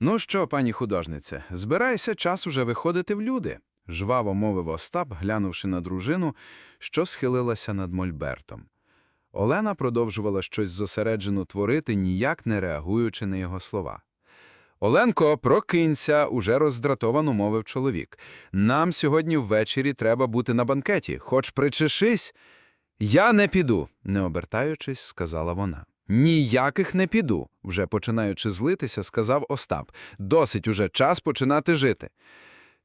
Ну що, пані художнице, збирайся час уже виходити в люди, жваво мовив Остап, глянувши на дружину, що схилилася над мольбертом. Олена продовжувала щось зосереджено творити, ніяк не реагуючи на його слова. Оленко, прокинься, уже роздратовано мовив чоловік. Нам сьогодні ввечері треба бути на банкеті, хоч причешись. Я не піду, не обертаючись, сказала вона. Ніяких не піду, вже починаючи злитися, сказав Остап. Досить уже час починати жити.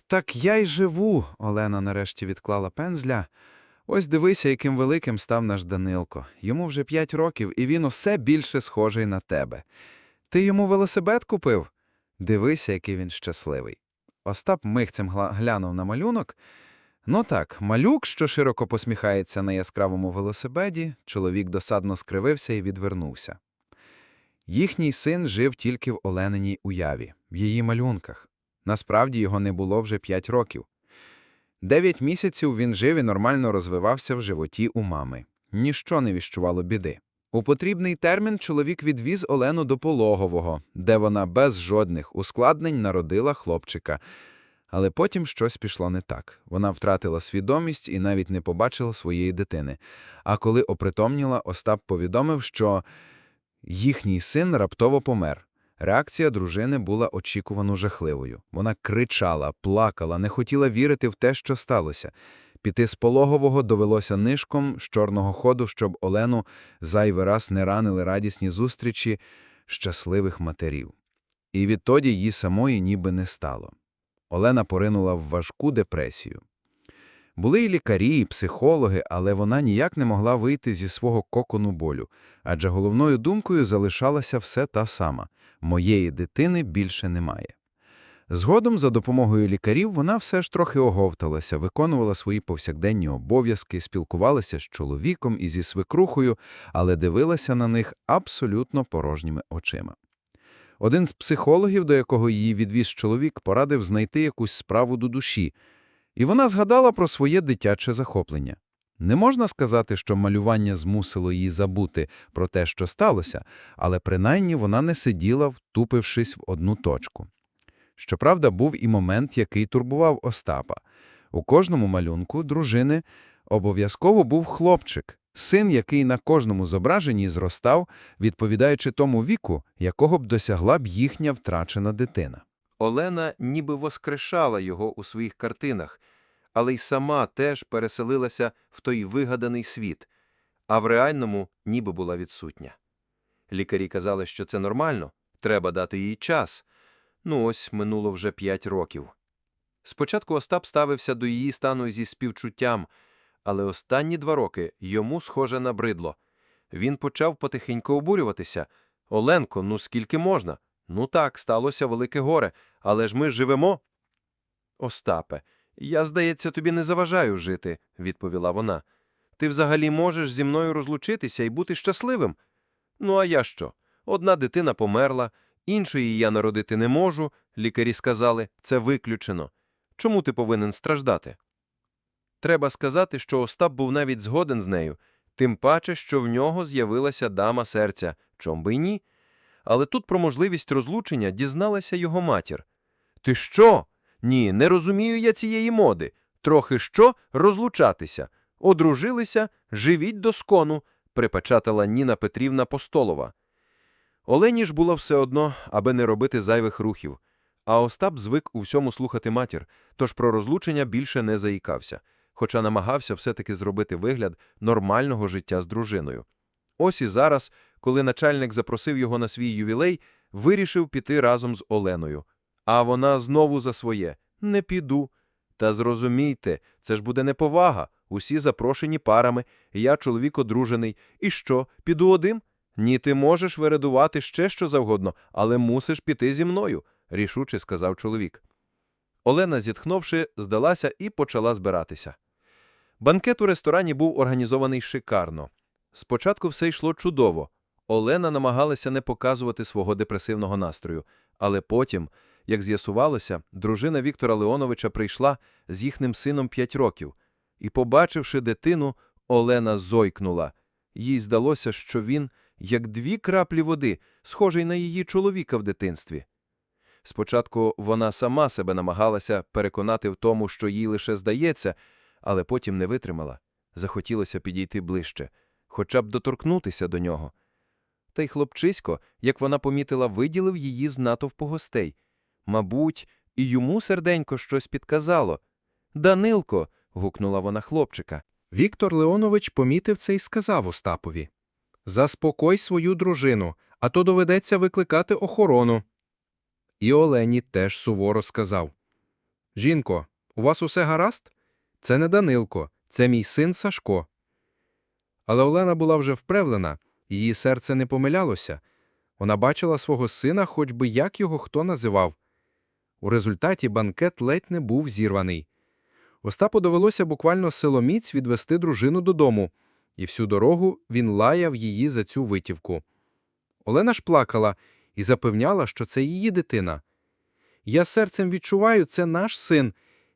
Так я й живу, Олена нарешті відклала пензля. Ось дивися, яким великим став наш Данилко. Йому вже п'ять років, і він усе більше схожий на тебе. Ти йому велосипед купив? Дивися, який він щасливий. Остап михцем глянув на малюнок. Ну так, малюк, що широко посміхається на яскравому велосипеді, чоловік досадно скривився і відвернувся. Їхній син жив тільки в Олениній уяві, в її малюнках. Насправді його не було вже п'ять років. Дев'ять місяців він жив і нормально розвивався в животі у мами. Ніщо не віщувало біди. У потрібний термін чоловік відвіз Олену до пологового, де вона без жодних ускладнень народила хлопчика. Але потім щось пішло не так. Вона втратила свідомість і навіть не побачила своєї дитини. А коли опритомніла, Остап повідомив, що їхній син раптово помер. Реакція дружини була очікувано жахливою. Вона кричала, плакала, не хотіла вірити в те, що сталося. Піти з пологового довелося нишком з чорного ходу, щоб Олену зайвий раз не ранили радісні зустрічі щасливих матерів. І відтоді її самої ніби не стало. Олена поринула в важку депресію. Були і лікарі, і психологи, але вона ніяк не могла вийти зі свого кокону болю, адже головною думкою залишалася все та сама – моєї дитини більше немає. Згодом, за допомогою лікарів, вона все ж трохи оговталася, виконувала свої повсякденні обов'язки, спілкувалася з чоловіком і зі свекрухою, але дивилася на них абсолютно порожніми очима. Один з психологів, до якого її відвіз чоловік, порадив знайти якусь справу до душі, і вона згадала про своє дитяче захоплення. Не можна сказати, що малювання змусило її забути про те, що сталося, але принаймні вона не сиділа, втупившись в одну точку. Щоправда, був і момент, який турбував Остапа. У кожному малюнку дружини обов'язково був хлопчик, син, який на кожному зображенні зростав, відповідаючи тому віку, якого б досягла б їхня втрачена дитина. Олена ніби воскрешала його у своїх картинах, але й сама теж переселилася в той вигаданий світ, а в реальному ніби була відсутня. Лікарі казали, що це нормально, треба дати їй час. Ну ось минуло вже п'ять років. Спочатку Остап ставився до її стану зі співчуттям, але останні два роки йому схоже набридло. Він почав потихеньку обурюватися. «Оленко, ну скільки можна? Ну так, сталося велике горе, але ж ми живемо. Остапе, я, здається, тобі не заважаю жити, відповіла вона. Ти взагалі можеш зі мною розлучитися і бути щасливим? Ну, а я що? Одна дитина померла, іншої я народити не можу, лікарі сказали, це виключено. Чому ти повинен страждати? Треба сказати, що Остап був навіть згоден з нею, тим паче, що в нього з'явилася дама серця, чом би й ні. Але тут про можливість розлучення дізналася його матір. Ти що? Ні, не розумію я цієї моди. Трохи що розлучатися. Одружилися, живіть до скону, припечатала Ніна Петрівна Постолова. Олені ж було все одно, аби не робити зайвих рухів. А Остап звик у всьому слухати матір, тож про розлучення більше не заїкався, хоча намагався все-таки зробити вигляд нормального життя з дружиною. Ось і зараз, коли начальник запросив його на свій ювілей, вирішив піти разом з Оленою. А вона знову за своє «не піду». Та зрозумійте, це ж буде неповага, усі запрошені парами, я чоловік одружений. І що, піду один? Ні, ти можеш вередувати ще що завгодно, але мусиш піти зі мною, рішуче сказав чоловік. Олена, зітхнувши, здалася і почала збиратися. Банкет у ресторані був організований шикарно. Спочатку все йшло чудово. Олена намагалася не показувати свого депресивного настрою, але потім, як з'ясувалося, дружина Віктора Леоновича прийшла з їхнім сином п'ять років, і, побачивши дитину, Олена зойкнула. Їй здалося, що він, як дві краплі води, схожий на її чоловіка в дитинстві. Спочатку вона сама себе намагалася переконати в тому, що їй лише здається, але потім не витримала. Захотілося підійти ближче, хоча б доторкнутися до нього. Та й хлопчисько, як вона помітила, виділив її з натовпу гостей. Мабуть, і йому серденько щось підказало. Данилко. гукнула вона хлопчика. Віктор Леонович помітив це і сказав Остапові. Заспокой свою дружину, а то доведеться викликати охорону. І Олені теж суворо сказав. Жінко, у вас усе гаразд? Це не Данилко, це мій син Сашко. Але Олена була вже впевнена, її серце не помилялося. Вона бачила свого сина, хоч би як його хто називав. У результаті банкет ледь не був зірваний. Остапу довелося буквально силоміць відвести дружину додому, і всю дорогу він лаяв її за цю витівку. Олена ж плакала і запевняла, що це її дитина. Я серцем відчуваю, це наш син.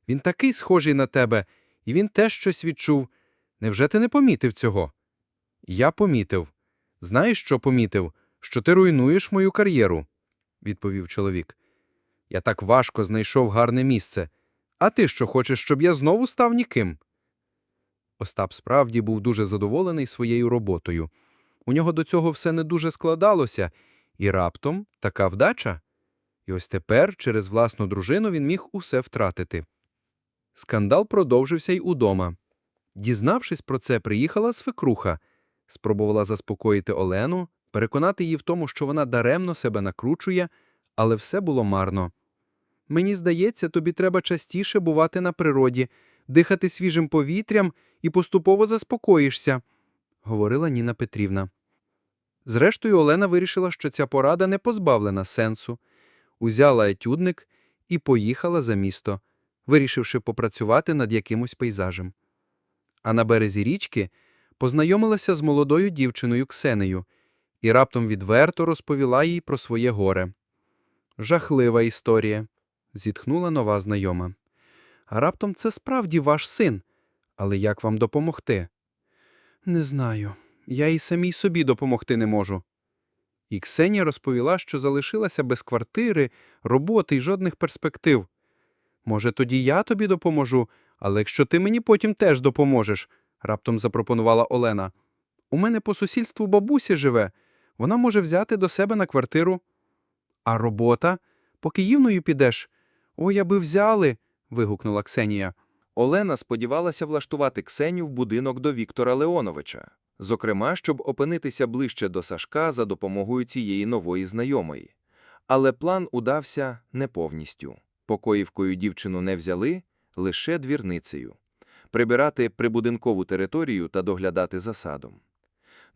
Він такий схожий на тебе, і він теж щось відчув. Невже ти не помітив цього? Я помітив. Знаєш, що помітив? Що ти руйнуєш мою кар'єру, відповів чоловік. Я так важко знайшов гарне місце. А ти що хочеш, щоб я знову став ніким? Остап справді був дуже задоволений своєю роботою. У нього до цього все не дуже складалося, і раптом така вдача. І ось тепер, через власну дружину, він міг усе втратити. Скандал продовжився й удома. Дізнавшись про це, приїхала свекруха, спробувала заспокоїти Олену, переконати її в тому, що вона даремно себе накручує, але все було марно. Мені здається, тобі треба частіше бувати на природі, дихати свіжим повітрям і поступово заспокоїшся, говорила Ніна Петрівна. Зрештою, Олена вирішила, що ця порада не позбавлена сенсу, узяла етюдник і поїхала за місто, вирішивши попрацювати над якимось пейзажем. А на березі річки познайомилася з молодою дівчиною Ксенею і раптом відверто розповіла їй про своє горе. Жахлива історія зітхнула нова знайома. А раптом це справді ваш син. Але як вам допомогти? Не знаю. Я і самій собі допомогти не можу. І Ксенія розповіла, що залишилася без квартири, роботи й жодних перспектив. Може, тоді я тобі допоможу, але якщо ти мені потім теж допоможеш, раптом запропонувала Олена. У мене по сусідству бабуся живе. Вона може взяти до себе на квартиру. А робота? По Київною підеш? Ой, аби взяли. вигукнула Ксенія. Олена сподівалася влаштувати Ксеню в будинок до Віктора Леоновича, зокрема, щоб опинитися ближче до Сашка за допомогою цієї нової знайомої. Але план удався не повністю. Покоївкою дівчину не взяли, лише двірницею. Прибирати прибудинкову територію та доглядати за садом.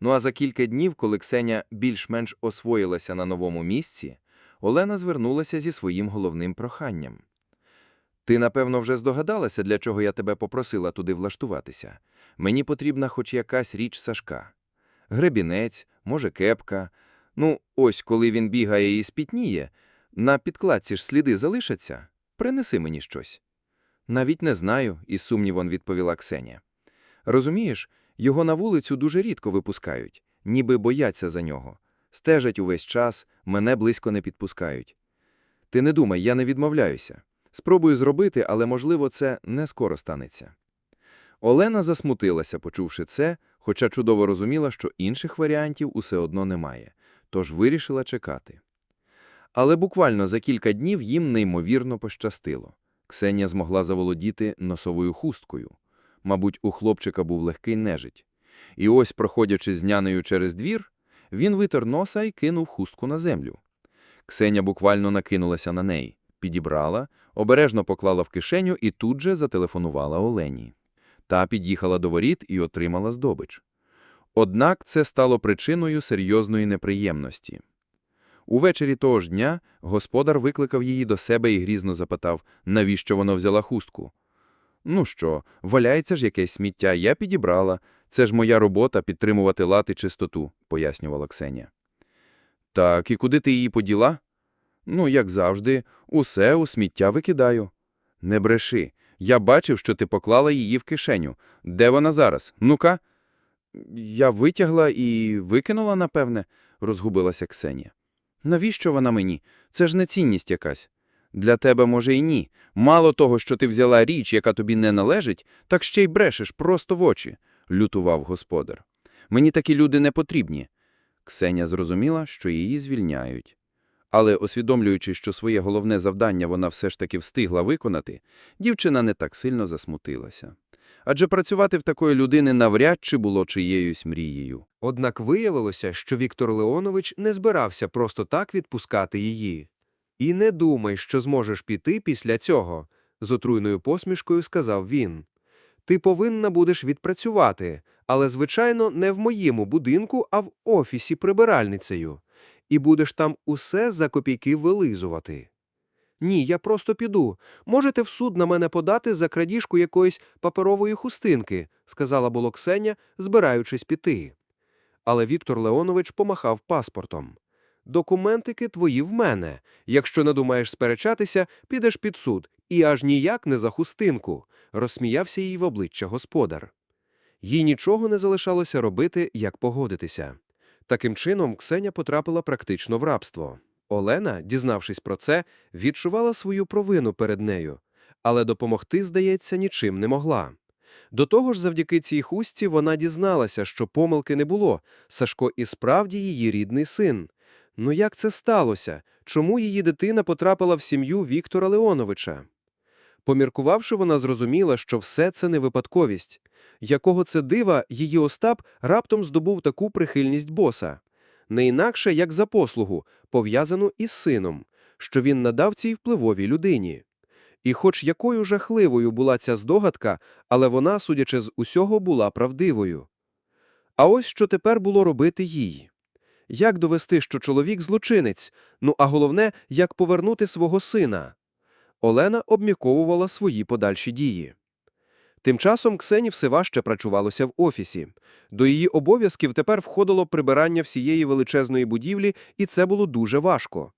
Ну а за кілька днів, коли Ксеня більш-менш освоїлася на новому місці, Олена звернулася зі своїм головним проханням. Ти, напевно, вже здогадалася, для чого я тебе попросила туди влаштуватися. Мені потрібна хоч якась річ Сашка. Гребінець, може, кепка. Ну, ось коли він бігає і спітніє, на підкладці ж сліди залишаться. Принеси мені щось. Навіть не знаю, із сумнівом відповіла Ксенія. Розумієш, його на вулицю дуже рідко випускають, ніби бояться за нього. Стежать увесь час, мене близько не підпускають. Ти не думай, я не відмовляюся. Спробую зробити, але, можливо, це не скоро станеться. Олена засмутилася, почувши це, хоча чудово розуміла, що інших варіантів усе одно немає, тож вирішила чекати. Але буквально за кілька днів їм неймовірно пощастило. Ксенія змогла заволодіти носовою хусткою. Мабуть, у хлопчика був легкий нежить. І ось, проходячи з нянею через двір, він витер носа і кинув хустку на землю. Ксеня буквально накинулася на неї, підібрала, обережно поклала в кишеню і тут же зателефонувала Олені. Та під'їхала до воріт і отримала здобич. Однак це стало причиною серйозної неприємності. Увечері того ж дня господар викликав її до себе і грізно запитав, навіщо вона взяла хустку. Ну що, валяється ж якесь сміття, я підібрала. Це ж моя робота підтримувати лад і чистоту, пояснювала Ксенія. Так, і куди ти її поділа? Ну, як завжди, усе у сміття викидаю. Не бреши. Я бачив, що ти поклала її в кишеню. Де вона зараз? Ну-ка. Я витягла і викинула, напевне, розгубилася Ксенія. Навіщо вона мені? Це ж не цінність якась. Для тебе, може, і ні. Мало того, що ти взяла річ, яка тобі не належить, так ще й брешеш просто в очі, лютував господар. Мені такі люди не потрібні. Ксеня зрозуміла, що її звільняють. Але, усвідомлюючи, що своє головне завдання вона все ж таки встигла виконати, дівчина не так сильно засмутилася. Адже працювати в такої людини навряд чи було чиєюсь мрією. Однак виявилося, що Віктор Леонович не збирався просто так відпускати її. І не думай, що зможеш піти після цього, з отруйною посмішкою сказав він. Ти повинна будеш відпрацювати, але, звичайно, не в моєму будинку, а в офісі прибиральницею. І будеш там усе за копійки вилизувати. Ні, я просто піду. Можете в суд на мене подати за крадіжку якоїсь паперової хустинки, сказала було Ксеня, збираючись піти. Але Віктор Леонович помахав паспортом. Документики твої в мене. Якщо надумаєш сперечатися, підеш під суд, і аж ніяк не за хустинку, розсміявся їй в обличчя господар. Їй нічого не залишалося робити, як погодитися. Таким чином, Ксеня потрапила практично в рабство. Олена, дізнавшись про це, відчувала свою провину перед нею, але допомогти, здається, нічим не могла. До того ж, завдяки цій хустці вона дізналася, що помилки не було. Сашко і справді її рідний син. Ну як це сталося? Чому її дитина потрапила в сім'ю Віктора Леоновича? Поміркувавши, вона зрозуміла, що все це не випадковість. Якого це дива її Остап раптом здобув таку прихильність боса. Не інакше, як за послугу, пов'язану із сином, що він надав цій впливовій людині. І хоч якою жахливою була ця здогадка, але вона, судячи з усього, була правдивою. А ось що тепер було робити їй. Як довести, що чоловік злочинець, ну а головне, як повернути свого сина? Олена обміковувала свої подальші дії. Тим часом Ксені все важче працювалося в офісі. До її обов'язків тепер входило прибирання всієї величезної будівлі, і це було дуже важко.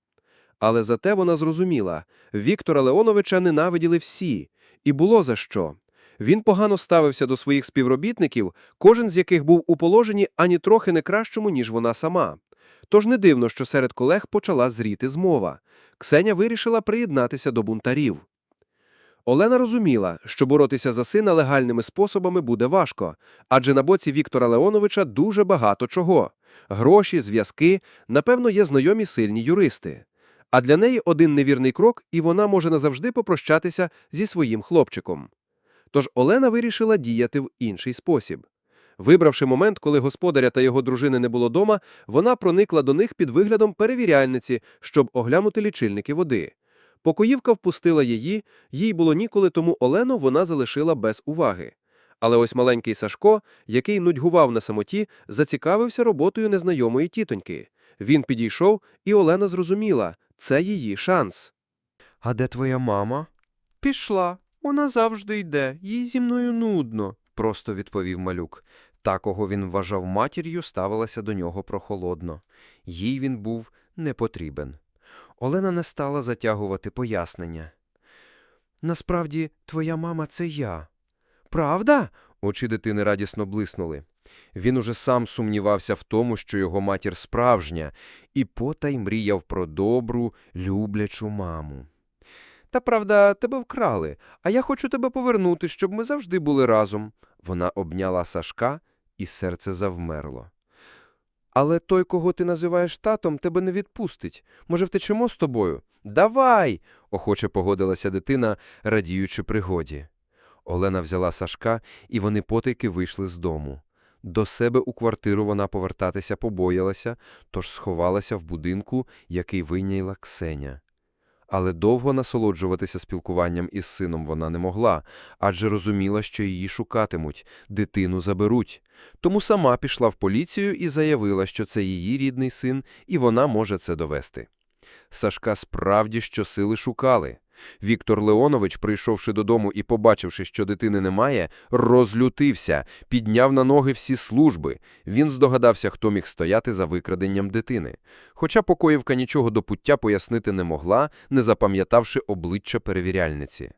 Але зате вона зрозуміла, Віктора Леоновича ненавиділи всі, і було за що. Він погано ставився до своїх співробітників, кожен з яких був у положенні ані трохи не кращому, ніж вона сама. Тож не дивно, що серед колег почала зріти змова. Ксеня вирішила приєднатися до бунтарів. Олена розуміла, що боротися за сина легальними способами буде важко, адже на боці Віктора Леоновича дуже багато чого – гроші, зв'язки, напевно, є знайомі сильні юристи. А для неї один невірний крок, і вона може назавжди попрощатися зі своїм хлопчиком. Тож Олена вирішила діяти в інший спосіб. Вибравши момент, коли господаря та його дружини не було дома, вона проникла до них під виглядом перевіряльниці, щоб оглянути лічильники води. Покоївка впустила її, їй було ніколи, тому Олену вона залишила без уваги. Але ось маленький Сашко, який нудьгував на самоті, зацікавився роботою незнайомої тітоньки. Він підійшов, і Олена зрозуміла – це її шанс. А де твоя мама? Пішла. Вона завжди йде. Їй зі мною нудно, просто відповів малюк. Та, кого він вважав матір'ю, ставилася до нього прохолодно. Їй він був не потрібен. Олена не стала затягувати пояснення. Насправді, твоя мама це я. Правда? Очі дитини радісно блиснули. Він уже сам сумнівався в тому, що його матір справжня, і потай мріяв про добру, люблячу маму. Та правда, тебе вкрали, а я хочу тебе повернути, щоб ми завжди були разом. Вона обняла Сашка, і серце завмерло. Але той, кого ти називаєш татом, тебе не відпустить. Може, втечемо з тобою? Давай. охоче погодилася дитина, радіючи пригоді. Олена взяла Сашка, і вони потайки вийшли з дому. До себе у квартиру вона повертатися побоялася, тож сховалася в будинку, який вийняла Ксеня. Але довго насолоджуватися спілкуванням із сином вона не могла, адже розуміла, що її шукатимуть, дитину заберуть. Тому сама пішла в поліцію і заявила, що це її рідний син, і вона може це довести. Сашка справді щосили шукали. Віктор Леонович, прийшовши додому і побачивши, що дитини немає, розлютився, підняв на ноги всі служби. Він здогадався, хто міг стояти за викраденням дитини. Хоча покоївка нічого до пуття пояснити не могла, не запам'ятавши обличчя перевіряльниці.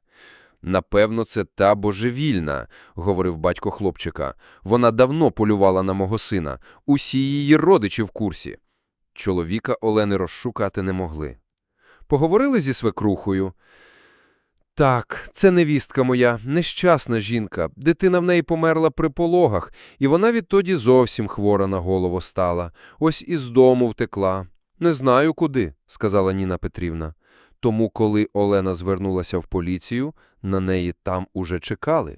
«Напевно, це та божевільна», – говорив батько хлопчика. «Вона давно полювала на мого сина. Усі її родичі в курсі». Чоловіка Олени розшукати не могли. Поговорили зі свекрухою. Так, це невістка моя, нещасна жінка. Дитина в неї померла при пологах, і вона відтоді зовсім хвора на голову стала. Ось із дому втекла. Не знаю куди, сказала Ніна Петрівна. Тому, коли Олена звернулася в поліцію, на неї там уже чекали.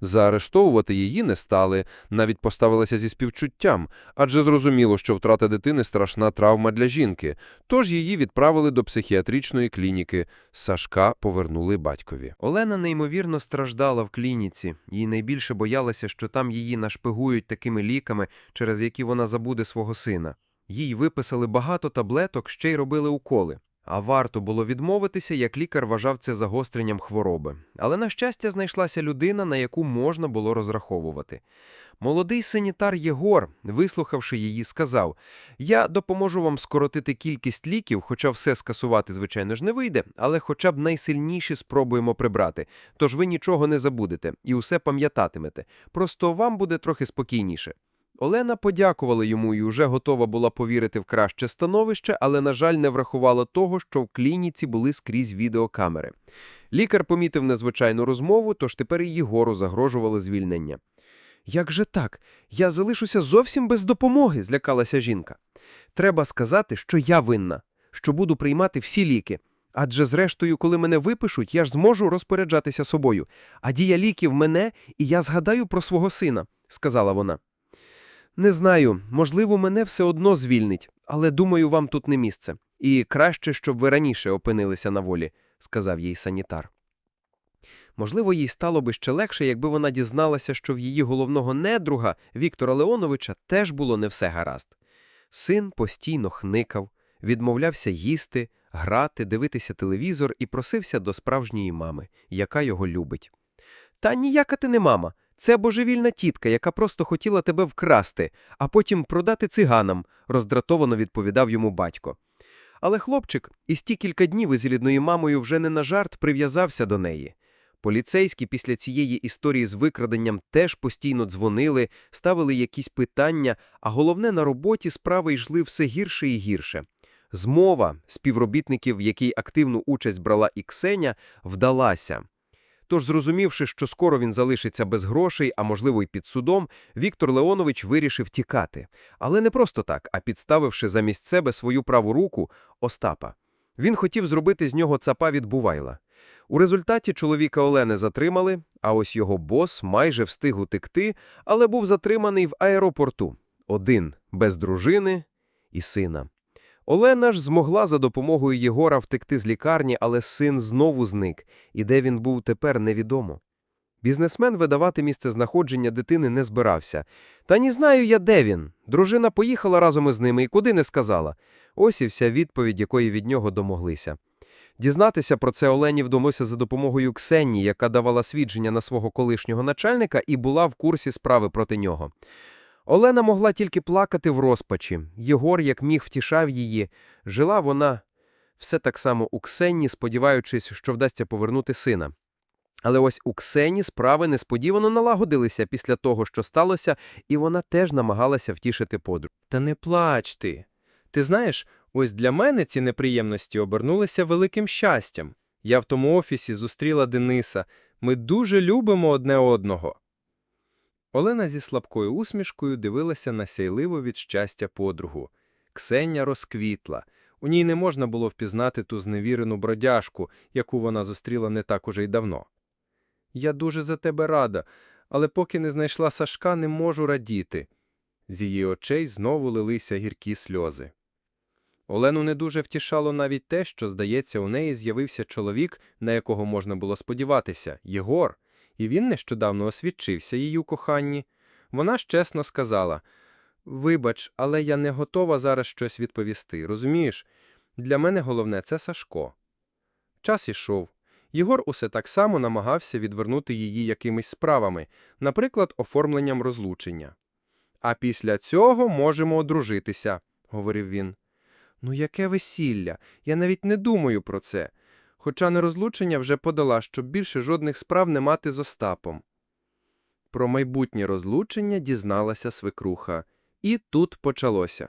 Заарештовувати її не стали, навіть поставилися зі співчуттям, адже зрозуміло, що втрата дитини – страшна травма для жінки, тож її відправили до психіатричної клініки. Сашка повернули батькові. Олена неймовірно страждала в клініці, їй найбільше боялася, що там її нашпигують такими ліками, через які вона забуде свого сина. Їй виписали багато таблеток, ще й робили уколи. А варто було відмовитися, як лікар вважав це загостренням хвороби. Але, на щастя, знайшлася людина, на яку можна було розраховувати. Молодий санітар Єгор, вислухавши її, сказав «Я допоможу вам скоротити кількість ліків, хоча все скасувати, звичайно ж, не вийде, але хоча б найсильніші спробуємо прибрати. Тож ви нічого не забудете і усе пам'ятатимете. Просто вам буде трохи спокійніше». Олена подякувала йому і уже готова була повірити в краще становище, але, на жаль, не врахувала того, що в клініці були скрізь відеокамери. Лікар помітив незвичайну розмову, тож тепер і Єгору загрожувало звільнення. Як же так? Я залишуся зовсім без допомоги, злякалася жінка. Треба сказати, що я винна, що буду приймати всі ліки. Адже, зрештою, коли мене випишуть, я ж зможу розпоряджатися собою. А дія ліків мене, і я згадаю про свого сина, сказала вона. Не знаю, можливо, мене все одно звільнить, але думаю, вам тут не місце. І краще, щоб ви раніше опинилися на волі, сказав їй санітар. Можливо, їй стало би ще легше, якби вона дізналася, що в її головного недруга Віктора Леоновича теж було не все гаразд. Син постійно хникав, відмовлявся їсти, грати, дивитися телевізор і просився до справжньої мами, яка його любить. Та ніяка ти не мама. Це божевільна тітка, яка просто хотіла тебе вкрасти, а потім продати циганам, роздратовано відповідав йому батько. Але хлопчик із ті кілька днів із рідною мамою вже не на жарт прив'язався до неї. Поліцейські після цієї історії з викраденням теж постійно дзвонили, ставили якісь питання, а головне, на роботі справи йшли все гірше і гірше. Змова співробітників, в якій активну участь брала і Ксеня, вдалася. Тож, зрозумівши, що скоро він залишиться без грошей, а можливо й під судом, Віктор Леонович вирішив тікати. Але не просто так, а підставивши замість себе свою праву руку Остапа. Він хотів зробити з нього цапа від Бувайла. У результаті чоловіка Олени затримали, а ось його бос майже встиг утекти, але був затриманий в аеропорту. Один, без дружини і сина. Олена ж змогла за допомогою Єгора втекти з лікарні, але син знову зник, і де він був тепер невідомо. Бізнесмен видавати місце знаходження дитини не збирався. Та не знаю я, де він. Дружина поїхала разом із ними і куди не сказала. Ось і вся відповідь, якої від нього домоглися. Дізнатися про це Олені вдалося за допомогою Ксенії, яка давала свідчення на свого колишнього начальника і була в курсі справи проти нього. Олена могла тільки плакати в розпачі. Єгор, як міг, втішав її. Жила вона все так само у Ксені, сподіваючись, що вдасться повернути сина. Але ось у Ксені справи несподівано налагодилися після того, що сталося, і вона теж намагалася втішити подругу. Та не плач ти. Ти знаєш, ось для мене ці неприємності обернулися великим щастям. Я в тому офісі зустріла Дениса. Ми дуже любимо одне одного. Олена зі слабкою усмішкою дивилася на сяйливу від щастя подругу. Ксеня розквітла. У ній не можна було впізнати ту зневірену бродяжку, яку вона зустріла не так уже й давно. Я дуже за тебе рада, але поки не знайшла Сашка, не можу радіти. З її очей знову лилися гіркі сльози. Олену не дуже втішало навіть те, що, здається, у неї з'явився чоловік, на якого можна було сподіватися – Єгор, і він нещодавно освідчився її у коханні. Вона ж чесно сказала «Вибач, але я не готова зараз щось відповісти, розумієш? Для мене головне – це Сашко». Час ішов. Єгор усе так само намагався відвернути її якимись справами, наприклад, оформленням розлучення. «А після цього можемо одружитися», – говорив він. «Ну яке весілля? Я навіть не думаю про це. Хоча нерозлучення вже подала, щоб більше жодних справ не мати з Остапом». Про майбутнє розлучення дізналася свекруха. І тут почалося.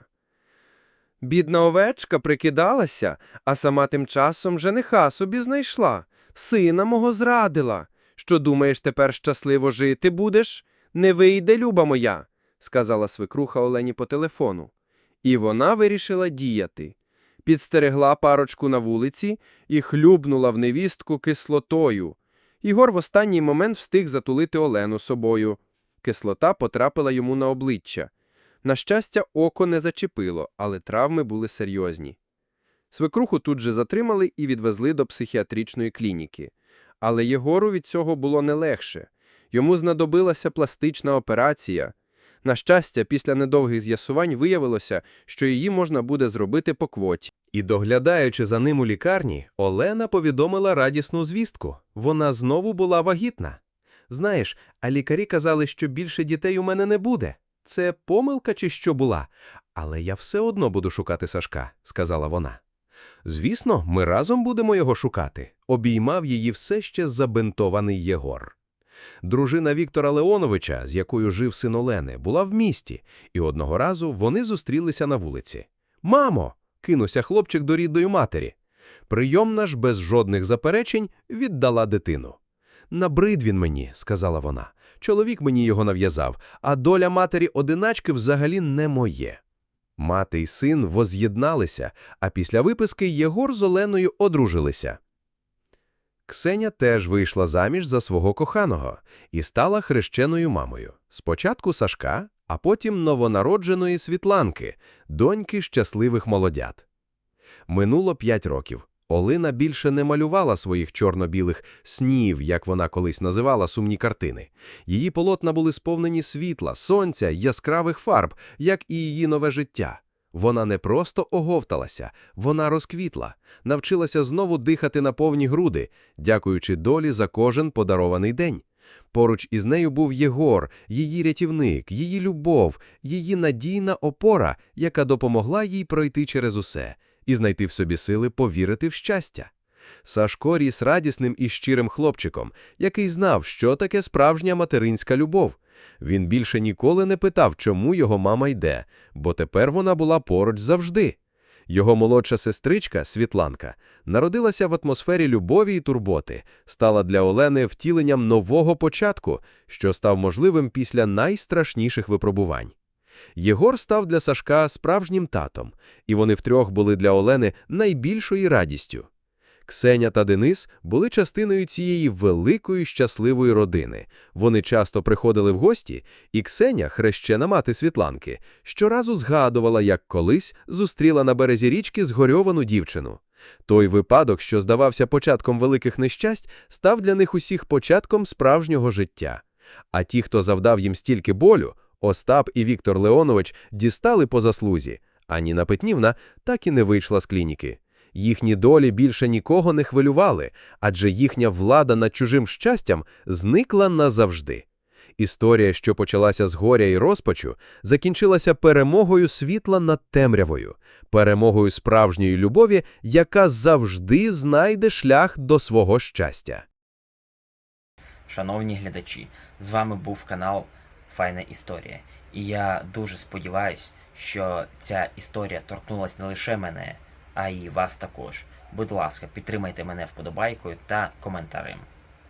Бідна овечка прикидалася, а сама тим часом жениха собі знайшла. Сина мого зрадила. Що думаєш, тепер щасливо жити будеш? Не вийде, люба моя, сказала свекруха Олені по телефону. І вона вирішила діяти. Підстерегла парочку на вулиці і хлюбнула в невістку кислотою. Ігор в останній момент встиг затулити Олену собою. Кислота потрапила йому на обличчя. На щастя, око не зачепило, але травми були серйозні. Свекруху тут же затримали і відвезли до психіатричної клініки. Але Єгору від цього було не легше. Йому знадобилася пластична операція. На щастя, після недовгих з'ясувань виявилося, що її можна буде зробити по квоті. І, доглядаючи за ним у лікарні, Олена повідомила радісну звістку. Вона знову була вагітна. Знаєш, а лікарі казали, що більше дітей у мене не буде. Це помилка чи що була? Але я все одно буду шукати Сашка, сказала вона. Звісно, ми разом будемо його шукати. Обіймав її все ще забинтований Єгор. Дружина Віктора Леоновича, з якою жив син Олени, була в місті, і одного разу вони зустрілися на вулиці. Мамо! кинувся хлопчик до рідної матері. Прийомна ж без жодних заперечень віддала дитину. Набрид він мені, сказала вона. Чоловік мені його нав'язав, а доля матері одиначки взагалі не моє. Мати й син воз'єдналися, а після виписки Єгор з Оленою одружилися. Ксеня теж вийшла заміж за свого коханого і стала хрещеною мамою. Спочатку Сашка, а потім новонародженої Світланки, доньки щасливих молодят. Минуло п'ять років. Олина більше не малювала своїх чорно-білих снів, як вона колись називала сумні картини. Її полотна були сповнені світла, сонця, яскравих фарб, як і її нове життя. Вона не просто оговталася, вона розквітла, навчилася знову дихати на повні груди, дякуючи долі за кожен подарований день. Поруч із нею був Єгор, її рятівник, її любов, її надійна опора, яка допомогла їй пройти через усе і знайти в собі сили повірити в щастя. Сашко ріс радісним і щирим хлопчиком, який знав, що таке справжня материнська любов. Він більше ніколи не питав, чому його мама йде, бо тепер вона була поруч завжди. Його молодша сестричка, Світланка, народилася в атмосфері любові і турботи, стала для Олени втіленням нового початку, що став можливим після найстрашніших випробувань. Єгор став для Сашка справжнім татом, і вони втрьох були для Олени найбільшою радістю. Ксеня та Денис були частиною цієї великої щасливої родини. Вони часто приходили в гості, і Ксеня, хрещена мати Світланки, щоразу згадувала, як колись зустріла на березі річки згорьовану дівчину. Той випадок, що здавався початком великих нещасть, став для них усіх початком справжнього життя. А ті, хто завдав їм стільки болю, Остап і Віктор Леонович дістали по заслузі, а Ніна Петнівна так і не вийшла з клініки. Їхні долі більше нікого не хвилювали, адже їхня влада над чужим щастям зникла назавжди. Історія, що почалася з горя і розпачу, закінчилася перемогою світла над темрявою, перемогою справжньої любові, яка завжди знайде шлях до свого щастя. Шановні глядачі, з вами був канал Файна Історія. І я дуже сподіваюсь, що ця історія торкнулася не лише мене, а і вас також. Будь ласка, підтримайте мене вподобайкою та коментарем.